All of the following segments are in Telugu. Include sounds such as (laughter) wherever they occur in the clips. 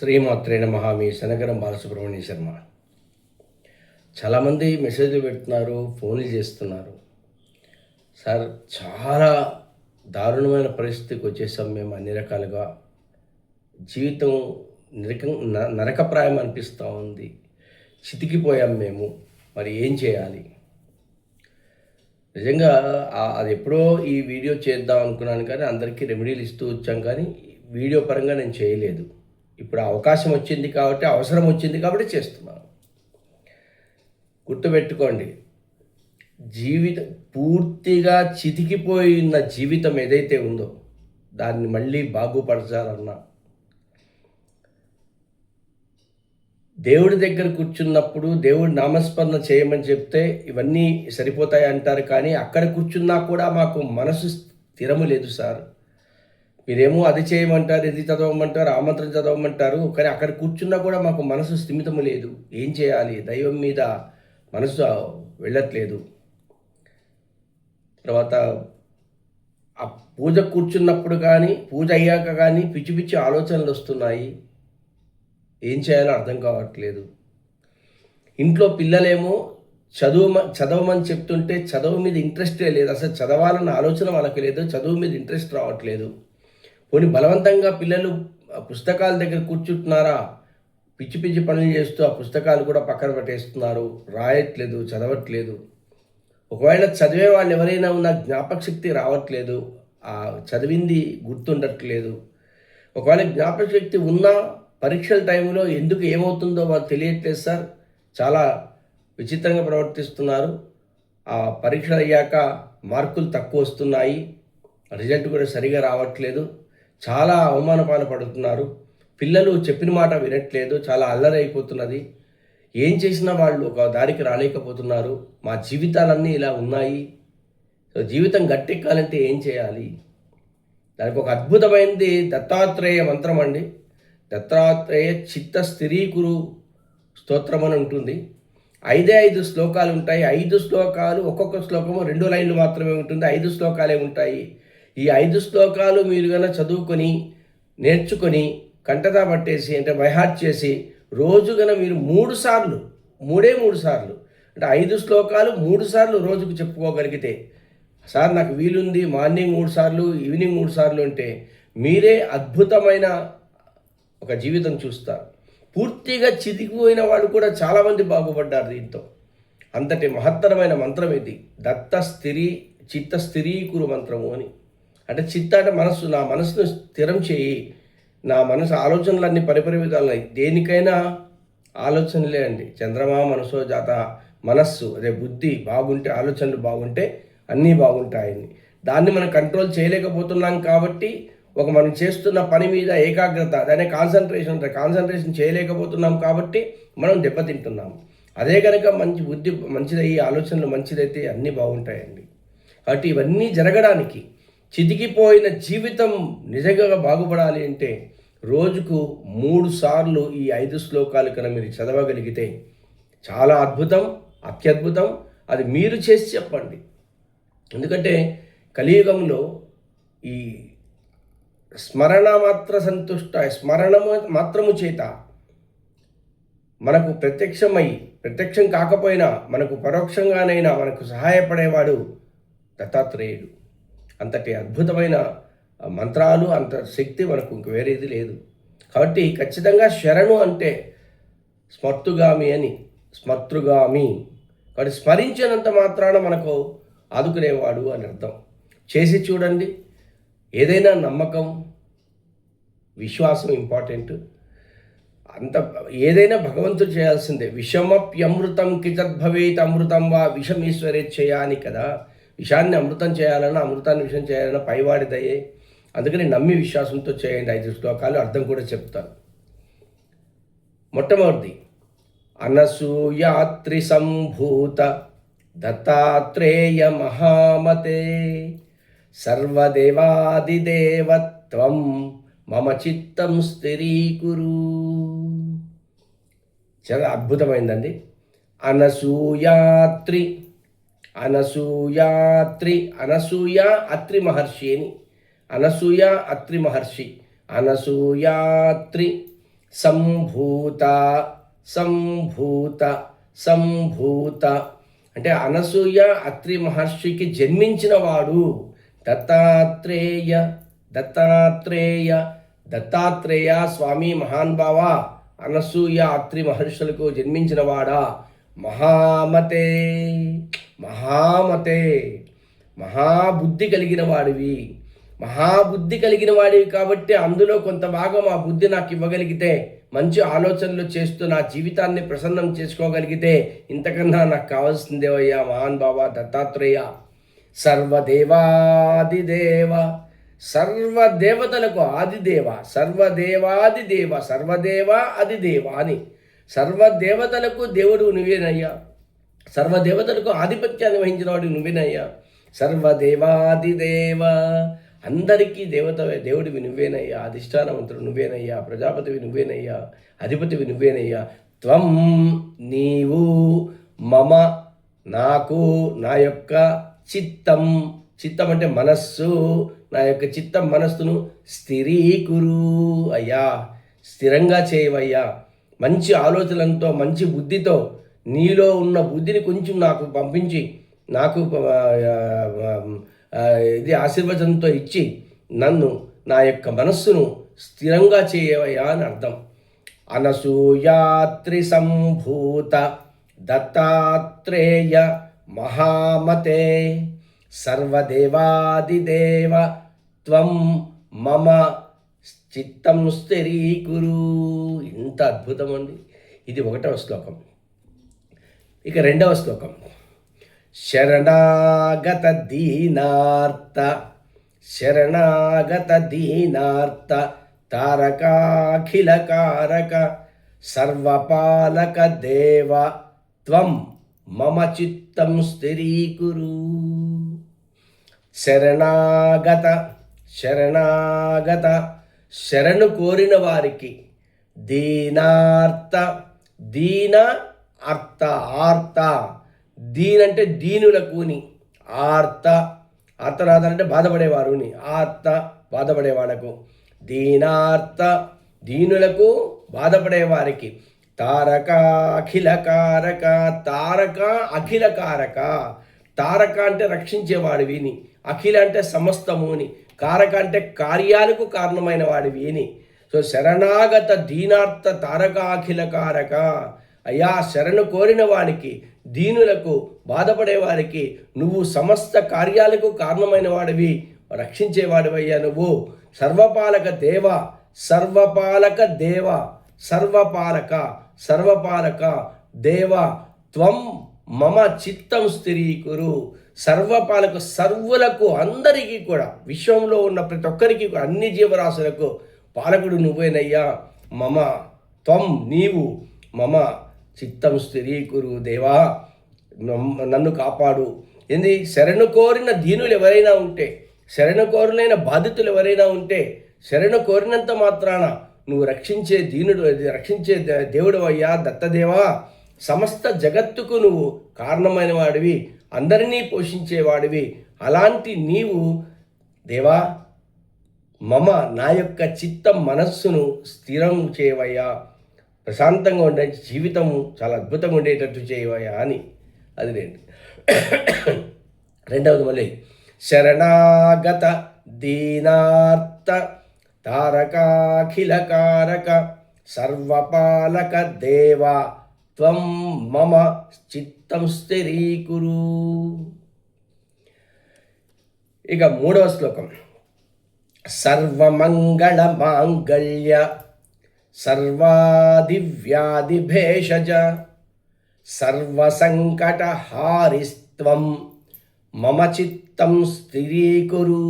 శ్రీమాత్రే నమః. మీ శనగరం బాలసుబ్రహ్మణ్య శర్మ. చాలామంది మెసేజ్లు పెడుతున్నారు ఫోన్లు చేస్తున్నారు. సార్ చాలా దారుణమైన పరిస్థితికి వచ్చేసాం మేము అన్ని రకాలుగా. జీవితం నరక నరకప్రాయం అనిపిస్తూ ఉంది. చితికిపోయాం మేము. మరి ఏం చేయాలి? నిజంగా అది ఎప్పుడో ఈ వీడియో చేద్దాం అనుకున్నాను కానీ అందరికీ రెమెడీలు ఇస్తూ వచ్చాం కానీ వీడియో పరంగా నేను చేయలేదు. ఇప్పుడు అవకాశం వచ్చింది కాబట్టి అవసరం వచ్చింది కాబట్టి చేస్తున్నాను. గుర్తుపెట్టుకోండి జీవితం పూర్తిగా చితికిపోయిన జీవితం ఏదైతే ఉందో దాన్ని మళ్ళీ బాగుపరచాలన్నా దేవుడి దగ్గర కూర్చున్నప్పుడు దేవుడి నామస్మరణ చేయమని చెప్తే ఇవన్నీ సరిపోతాయి అంటారు కానీ అక్కడ కూర్చున్నా కూడా మాకు మనసు స్థిరము లేదు సార్. మీరేమో అది చేయమంటారు ఇది చదవమంటారు ఆమంత్రం చదవమంటారు. కానీ అక్కడ కూర్చున్నా కూడా మాకు మనసు స్థిమితము లేదు. ఏం చేయాలి? దైవం మీద మనసు వెళ్ళట్లేదు. తర్వాత ఆ పూజ కూర్చున్నప్పుడు కానీ పూజ అయ్యాక కానీ పిచ్చి పిచ్చి ఆలోచనలు వస్తున్నాయి. ఏం చేయాలో అర్థం కావట్లేదు. ఇంట్లో పిల్లలేమో చదువు చదవమని చెప్తుంటే చదువు మీద ఇంట్రెస్టే లేదు. అసలు చదవాలన్న ఆలోచన వాళ్ళకి లేదు. చదువు మీద ఇంట్రెస్ట్ రావట్లేదు. పోనీ బలవంతంగా పిల్లలు పుస్తకాల దగ్గర కూర్చుంటున్నారా? పిచ్చి పిచ్చి పనులు చేస్తూ ఆ పుస్తకాలు కూడా పక్కన పెట్టేస్తున్నారు. రాయట్లేదు చదవట్లేదు. ఒకవేళ చదివే వాళ్ళు ఎవరైనా ఉన్నా జ్ఞాపక శక్తి రావట్లేదు. ఆ చదివింది గుర్తుండట్లేదు. ఒకవేళ జ్ఞాపక శక్తి ఉన్నా పరీక్షల టైంలో ఎందుకు ఏమవుతుందో వాళ్ళు తెలియట్లేదు సార్. చాలా విచిత్రంగా ప్రవర్తిస్తున్నారు. ఆ పరీక్షలు అయ్యాక మార్కులు తక్కువ వస్తున్నాయి. రిజల్ట్ కూడా సరిగా రావట్లేదు. చాలా అవమానపాలు పడుతున్నారు. పిల్లలు చెప్పిన మాట వినట్లేదు. చాలా అల్లరి అయిపోతున్నది ఏం చేసినా వాళ్ళు ఒక దారికి రాలేకపోతున్నారు. మా జీవితాలన్నీ ఇలా ఉన్నాయి. సో జీవితం గట్టెక్కాలంటే ఏం చేయాలి? దానికి ఒక అద్భుతమైనది దత్తాత్రేయ మంత్రం అండి. దత్తాత్రేయ చిత్త స్థిరీకురు స్తోత్రం అని ఉంటుంది. ఐదే ఐదు శ్లోకాలు ఉంటాయి. ఐదు శ్లోకాలు ఒక్కొక్క శ్లోకము రెండు లైన్లు మాత్రమే ఉంటుంది. ఐదు శ్లోకాలే ఉంటాయి. ఈ ఐదు శ్లోకాలు మీరు కనుక చదువుకొని నేర్చుకొని కంటతా పట్టేసి అంటే బైహార్ట్ చేసి రోజు గన మీరు మూడు సార్లు మూడే మూడు సార్లు అంటే ఐదు శ్లోకాలు మూడు సార్లు రోజుకు చెప్పుకోగలిగితే సార్ నాకు వీలుంది మార్నింగ్ మూడు సార్లు ఈవినింగ్ మూడు సార్లు అంటే మీరే అద్భుతమైన ఒక జీవితం చూస్తారు. పూర్తిగా చితికిపోయిన వాళ్ళు కూడా చాలామంది బాగుపడ్డారు దీంతో. అంతటి మహత్తరమైన మంత్రం ఇది. దత్త స్థిరీ చిత్త స్థిరీకురు మంత్రము అని. అంటే చిత్త అంటే మనస్సు నా మనసును స్థిరం చేయి. నా మనసు ఆలోచనలన్నీ పరిపరి విధాలు దేనికైనా ఆలోచనలే అండి. చంద్రమా మనసో జాత మనస్సు అదే బుద్ధి బాగుంటే ఆలోచనలు బాగుంటే అన్నీ బాగుంటాయని దాన్ని మనం కంట్రోల్ చేయలేకపోతున్నాం కాబట్టి ఒక మనం చేస్తున్న పని మీద ఏకాగ్రత దాని కాన్సన్ట్రేషన్ అంటే కాన్సన్ట్రేషన్ చేయలేకపోతున్నాం కాబట్టి మనం దెబ్బతింటున్నాం అదే కనుక మంచి బుద్ధి మంచిదయ్యి ఆలోచనలు మంచిదైతే అన్నీ బాగుంటాయండి. కాబట్టి ఇవన్నీ జరగడానికి చితికిపోయిన జీవితం నిజంగా బాగుపడాలి అంటే రోజుకు మూడు సార్లు ఈ ఐదు శ్లోకాలు కనుక మీరు చదవగలిగితే చాలా అద్భుతం అత్యద్భుతం. అది మీరు చేసి చెప్పండి. ఎందుకంటే కలియుగంలో ఈ స్మరణ మాత్ర సంతుష్ట స్మరణము మాత్రము చేత మనకు ప్రత్యక్షమై ప్రత్యక్షం కాకపోయినా మనకు పరోక్షంగానైనా మనకు సహాయపడేవాడు దత్తాత్రేయుడు. అంతటి అద్భుతమైన మంత్రాలు అంత శక్తి మనకు ఇంక వేరేది లేదు. కాబట్టి ఖచ్చితంగా శరణు అంటే స్మర్తుగామి అని స్మర్తృగామి. కాబట్టి స్మరించినంత మాత్రాన మనకు ఆదుకునేవాడు అని అర్థం. చేసి చూడండి. ఏదైనా నమ్మకం విశ్వాసం ఇంపార్టెంట్. అంత ఏదైనా భగవంతుడు చేయాల్సిందే. విషమప్యమృతం కిచద్భవేత్ అమృతం వా విషమీశ్వరేచ్ఛయా అని కదా. విషాన్ని అమృతం చేయాలన్నా అమృతాన్ని విషం చేయాలన్నా పైవాడిదయ్యే. అందుకని నమ్మి విశ్వాసంతో చేయండి ఐదు శ్లోకాలు అర్థం కూడా చెప్తాను. మొట్టమొదటిది అనసూయాత్రి సంభూత దత్తాత్రేయ మహామతే సర్వదేవాదిదేవత్వం మమ చిత్తం స్థిరీకురు. చాలా అద్భుతమైందండి. అనసూయాత్రి అనసూయాత్రి అనసూయ అత్రి మహర్షి అని. అనసూయ అత్రి మహర్షి. అనసూయాత్రి సంభూత సంభూత సంభూత. అంటే అనసూయ అత్రి మహర్షికి జన్మించిన వాడు దత్తాత్రేయ దత్తాత్రేయ దత్తాత్రేయ స్వామి మహాన్ భావ అనసూయ అత్రి మహర్షులకు జన్మించిన వాడా మహామతే. మహామతే మహాబుద్ధి కలిగిన వాడివి. మహాబుద్ధి కలిగిన వాడివి కాబట్టి అందులో కొంత భాగం ఆ బుద్ధి నాకు ఇవ్వగలిగితే మంచి ఆలోచనలు చేస్తూ నా జీవితాన్ని ప్రసన్నం చేసుకోగలిగితే ఇంతకన్నా నాకు కావాల్సిందేవయ్యా మహాన్ బాబా దత్తాత్రేయ? సర్వదేవాదిదేవ సర్వదేవతలకు ఆదిదేవ సర్వదేవాదిదేవ సర్వదేవ అదిదేవ అని. సర్వదేవతలకు దేవుడు నువ్వేనయ్యా. సర్వదేవతలకు ఆధిపత్యాన్ని వహించిన వాడు నువ్వేనయ్యా. సర్వదేవాదిదేవ. అందరికీ దేవత దేవుడివి నువ్వేనయ్యా. అధిష్టానవంతుడు నువ్వేనయ్యా. ప్రజాపతివి నువ్వేనయ్యా. అధిపతివి నువ్వేనయ్యా. త్వం నీవు మమ నాకు నా యొక్క చిత్తం. చిత్తం అంటే మనస్సు. నా యొక్క చిత్తం మనస్సును స్థిరీకురు అయ్యా. స్థిరంగా చేయవయ్యా. మంచి ఆలోచనలతో మంచి బుద్ధితో నీలో ఉన్న బుద్ధిని కొంచెం నాకు పంపించి నాకు ఇది ఆశీర్వచనంతో ఇచ్చి నన్ను నా యొక్క మనస్సును స్థిరంగా చేయవయ్యా అని అర్థం. అనసూయాత్రి సంభూత దత్తాత్రేయ మహామతే సర్వదేవాదిదేవ త్వం మమ చిత్తం స్థిరీకురు. ఇంత అద్భుతం అండి ఇది ఒకటవ శ్లోకం. ఇక రెండవ శ్లోకం. శరణాగత దీనార్త శరణాగత దీనార్త తారకాఖిలకారక సర్వపాలక దేవ త్వం మమ చిత్తం స్థిరీకురు. శరణాగత శరణాగత శరణు కోరిన వారికి దీనార్త దీన అర్థ ఆర్త. దీని అంటే దీనులకుని. ఆర్త ఆర్తనాథ బాధపడేవారుని. ఆర్త బాధపడేవాడకు దీనార్త దీనులకు బాధపడేవారికి. తారక అఖిలకారక తారక అఖిల కారక తారక అంటే రక్షించేవాడు విని అఖిల అంటే సమస్తముని. కారక అంటే కార్యాలకు కారణమైన వాడు విని సో శరణాగత దీనార్థ తారకాఖిల కారక అయ్యా శరణు కోరిన వానికి దీనులకు బాధపడే వారికి నువ్వు సమస్త కార్యాలకు కారణమైన వాడివి. రక్షించేవాడివయ్యా నువ్వు. సర్వపాలక దేవ సర్వపాలక దేవ సర్వపాలక సర్వపాలక దేవ త్వం మమ చిత్తం స్థిరీకురు. సర్వపాలకు సర్వులకు అందరికీ కూడా విశ్వంలో ఉన్న ప్రతి ఒక్కరికి అన్ని జీవరాశులకు పాలకుడు నువ్వేనయ్యా. మమ త్వం నీవు. మమ చిత్తం స్థిరీకురు దేవా నన్ను కాపాడు. ఏంది? శరణు కోరిన దీనులు ఎవరైనా ఉంటే శరణు కోరులైన బాధితులు ఎవరైనా ఉంటే శరణు కోరినంత మాత్రాన నువ్వు రక్షించే దీనుడు రక్షించే దేవుడు అయ్యా దత్తదేవా. సమస్త జగత్తుకు నువ్వు కారణమైన వాడివి అందరినీ పోషించేవాడివి అలాంటి నీవు దేవా మమ నా యొక్క చిత్తం మనస్సును స్థిరం చేయవయ్యా. ప్రశాంతంగా ఉండే జీవితం చాలా అద్భుతంగా ఉండేటట్టు చేయవయా అని అది రెండు రెండవది మళ్ళీ శరణాగత దీనార్త తారకాఖిలకారక సర్వపాలక దేవా త్వం మమ చిత్తం స్థిరీకురు. ఇక మూడవ శ్లోకం సర్వమంగళ మాంగళ్య సర్వాదివ్యాదిభేషజ సర్వసంకటహారిస్త్వం మమ చిత్తం స్థిరీకురు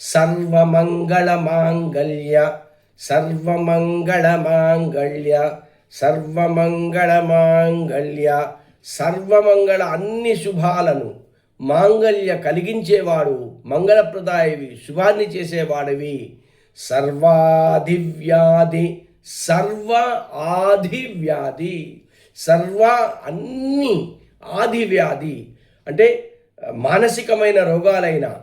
సర్వమంగళమాంగళ్య సర్వమంగళమాంగళ్య సర్వమంగళమాంగళ్య సర్వమంగళ అన్ని శుభాలను మాంగళ్య కలిగించేవాడు మంగళప్రదాయవి శుభాన్ని చేసేవాడివి. సర్వాధివ్యాధి సర్వ ఆదివ్యాధి సర్వ అన్ని ఆదివ్యాధి. అంటే మానసికమైన రోగాలైన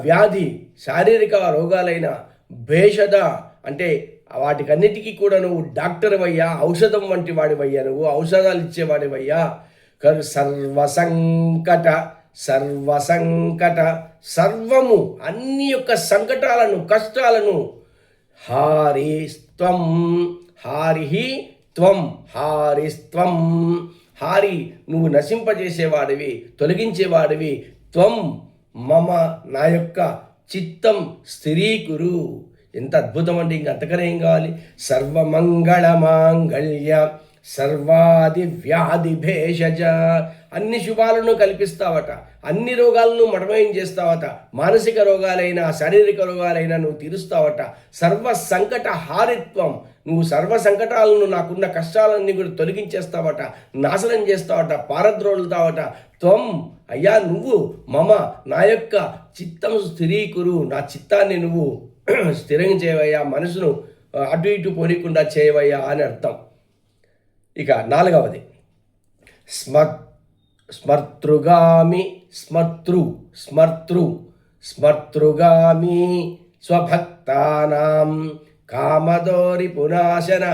వ్యాధి శారీరక రోగాలైన భేషద అంటే వాటికన్నిటికీ కూడా నువ్వు డాక్టర్ అయ్యా ఔషధం వంటి వాడివయ్యా నువ్వు ఔషధాలు ఇచ్చేవాడివయ్యా. సర్వసంకట సర్వసంకట సర్వము అన్ని యొక్క సంకటాలను కష్టాలను హారిస్త్వం హారిహి త్వం హారిస్త్వం హారి నువ్వు నశింపజేసేవాడివి తొలగించేవాడివి. త్వం మమ నా యొక్క చిత్తం స్థిరీకురు ఎంత అద్భుతం అండి ఇంక అంతకనే ఏం కావాలి? సర్వమంగళమాంగళ్య సర్వాది వ్యాధి భేషజ అన్ని శుభాలను కల్పిస్తావట అన్ని రోగాలను మటమయం చేస్తావట మానసిక రోగాలైనా శారీరక రోగాలైనా నువ్వు తీరుస్తావట. సర్వ సంకట హారిత్వం నువ్వు సర్వ సంకటాలను నాకున్న కష్టాలన్నీ కూడా తొలగించేస్తావట నాశనం చేస్తావట పారద్రోలుతావట. త్వం అయ్యా నువ్వు మమ నా యొక్క చిత్తం స్థిరీకురు నా చిత్తాన్ని నువ్వు (clears throat) స్థిరం చేయవయ్యా మనసును అటు ఇటు పోనీకుండా చేయవయ్యా అని అర్థం. ఇక నాలుగవది స్మర్ స్మర్తృగామి స్మర్తృ స్మర్తృ స్మర్తృగామి స్వభక్తానాం కామదోరి పునాశన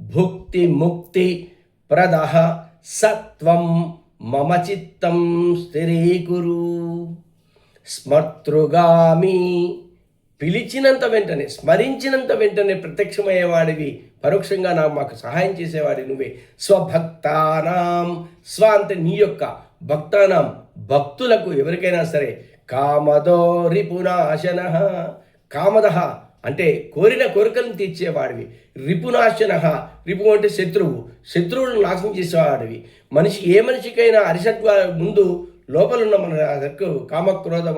భుక్తి ముక్తి ప్రద సత్వం మమ చిత్తం స్థిరీకురు. స్మర్తృగామి పిలిచినంత వెంటనే స్మరించినంత వెంటనే ప్రత్యక్షమయ్యేవాడివి పరోక్షంగా నా మాకు సహాయం చేసేవాడి నువ్వే స్వభక్తానాం స్వ అంటే నీ యొక్క భక్తానాం భక్తులకు ఎవరికైనా సరే కామదో రిపునాశన కామద అంటే కోరిన కోరికలను తీర్చేవాడివి రిపునాశన రిపు అంటే శత్రువు శత్రువులను నాశనం చేసేవాడివి మనిషి ఏ మనిషికైనా అరిసట్ ముందు లోపలున్న మన కామక్రోధ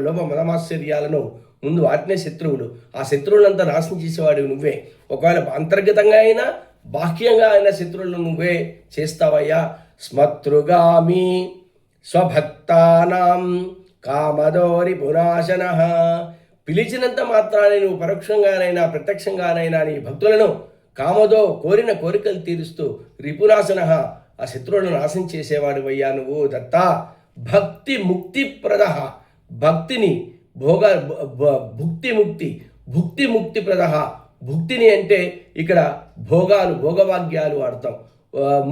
లోప మదమాశ్చర్యాలను ముందు వాటినే శత్రువులు. ఆ శత్రువులంతా నాశనం చేసేవాడు నువ్వే. ఒకవేళ అంతర్గతంగా అయినా బాహ్యంగా అయినా శత్రువులను నువ్వే చేస్తావయ్యా. స్మతృగామి స్వభక్తానాం కామదోరి పునాశన. పిలిచినంత మాత్రాన్ని నువ్వు పరోక్షంగానైనా ప్రత్యక్షంగానైనా నీ భక్తులను కామదో కోరిన కోరికలు తీరుస్తూ రిపునాశన. ఆ శత్రువులను నాశనం చేసేవాడు అయ్యా నువ్వు దత్తా. భక్తి ముక్తిప్రద. భక్తిని భోగ భుక్తి ముక్తి భుక్తి ముక్తి ప్రదహ. భుక్తిని అంటే ఇక్కడ భోగాలు భోగవాగ్యాలు అర్థం.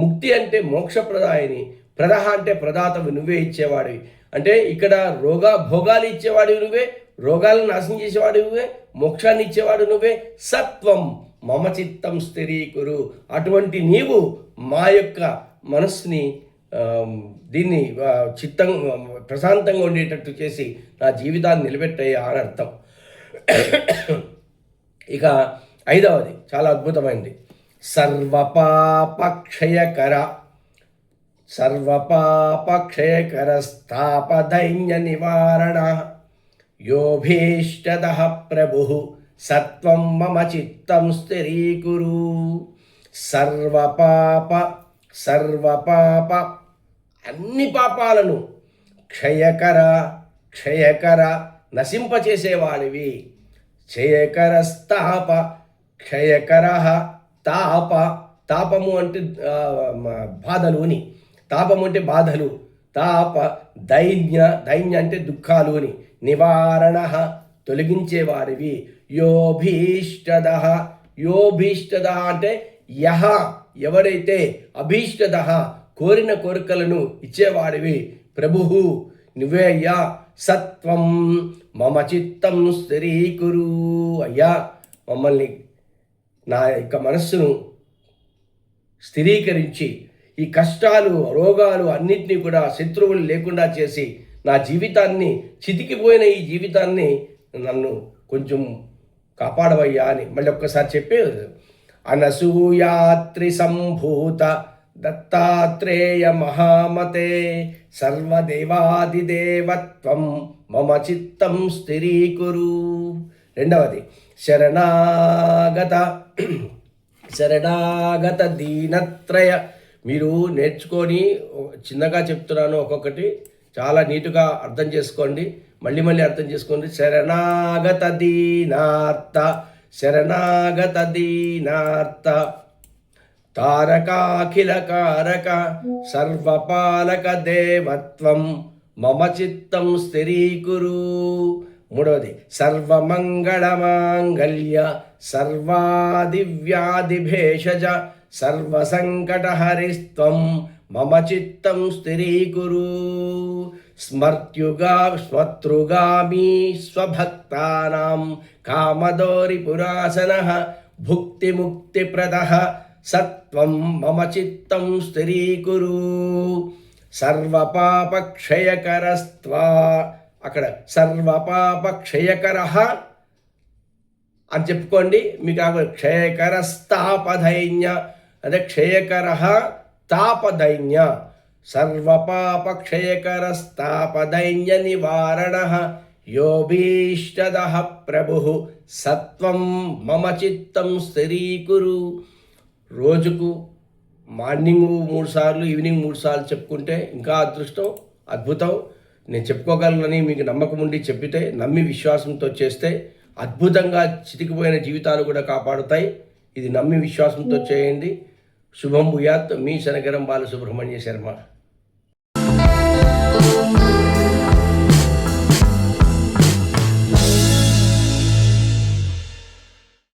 ముక్తి అంటే మోక్షప్రదాయని. ప్రదహ అంటే ప్రదాతవి నువ్వే ఇచ్చేవాడివి. అంటే ఇక్కడ రోగా భోగాలు ఇచ్చేవాడివి నువ్వే రోగాలను నాశనం చేసేవాడు నువ్వే మోక్షాన్ని ఇచ్చేవాడు నువ్వే. సత్వం మమ చిత్తం స్థిరీకురు. అటువంటి నీవు మా యొక్క మనస్సుని దీన్ని చిత్తం ప్రశాంతంగా ఉండేటట్టు చేసి నా జీవితాన్ని నిలబెట్టయ్యా అని అర్థం. ఇక ఐదవది చాలా అద్భుతమైనది సర్వపాపక్షయకర సర్వపాపక్షయకర స్థాపదైన్య నివారణ యోభీష్టద ప్రభు సత్వం మమ చిత్తం స్థిరీకురు. సర్వపాప సర్వపాప అన్ని పాపాలను క్షయకర క్షయకర నశింపచేసేవాడివి. క్షయకరస్తాప క్షయకర తాప. తాపము అంటే బాధలు అని. తాపము అంటే బాధలు. తాప దైన్య దైన్య అంటే దుఃఖాలు అని. నివారణ తొలగించేవాడివి. యోభీష్టద. యోభీష్టద అంటే యహ ఎవరైతే అభీష్టద కోరిన కోరికలను ఇచ్చేవాడివి ప్రభు నువ్వే అయ్యా సత్వం. మమ చిత్తం స్థిరీకురు. అయ్యా మమ్మల్ని నా యొక్క మనస్సును స్థిరీకరించి ఈ కష్టాలు రోగాలు అన్నింటినీ కూడా శత్రువులు లేకుండా చేసి నా జీవితాన్ని చితికిపోయిన ఈ జీవితాన్ని నన్ను కొంచెం కాపాడవయ్యా అని మళ్ళీ ఒక్కసారి చెప్పే అనసూయాత్రి సంభూత దత్తాత్రేయ మహామతే సర్వదేవాదిదేవత్వం మమ చిత్తం స్థిరీకురు రెండవది శరణాగత శరణాగత దీనత్రయ మీరు నేర్చుకొని చిన్నగా చెప్తున్నాను ఒక్కొక్కటి చాలా నీటుగా అర్థం చేసుకోండి. మళ్ళీ మళ్ళీ అర్థం చేసుకోండి. శరణాగత దీనార్థ శరణాగత దీనార్థ తారకాఖిలకారక సర్వపాలక దేవత్వం మమ చిత్తం స్థిరీకురు మూడవది సర్వమంగళమాంగళ్య సర్వాదివ్యాదిభేషజ సర్వసంకటహరిస్త్వం మమ చిత్తం స్థిరీకురు స్మర్త్యుగా స్వతృగామీ స్వభక్తానాం కామదోరి పురాసన భుక్తిముక్తిప్రద సత్వం మమ చిత్తం స్థిరీకురు సర్వపాపక్షయకరస్త్వా. అక్కడ సర్వపాపక్షయకర అని చెప్పుకోండి. మీకు ఆ క్షయకర స్థాపదైన్య అదే క్షయకర తాపదైన్య. సర్వపాప క్షయకర నివారణ. యోభీష్టద ప్రభు. సత్వం మమ చిత్తం స్థిరీకురు రోజుకు మార్నింగ్ మూడు సార్లు ఈవినింగ్ మూడు సార్లు చెప్పుకుంటే ఇంకా అదృష్టం అద్భుతం. నేను చెప్పుకోగలనని మీకు నమ్మకం ఉండి చెప్పితే నమ్మి విశ్వాసంతో చేస్తే అద్భుతంగా చితికిపోయిన జీవితాలు కూడా కాపాడుతాయి. ఇది నమ్మి విశ్వాసంతో చేయండి. శుభం భూయాత్ మీ శనగరం బాలసుబ్రహ్మణ్య శర్మ.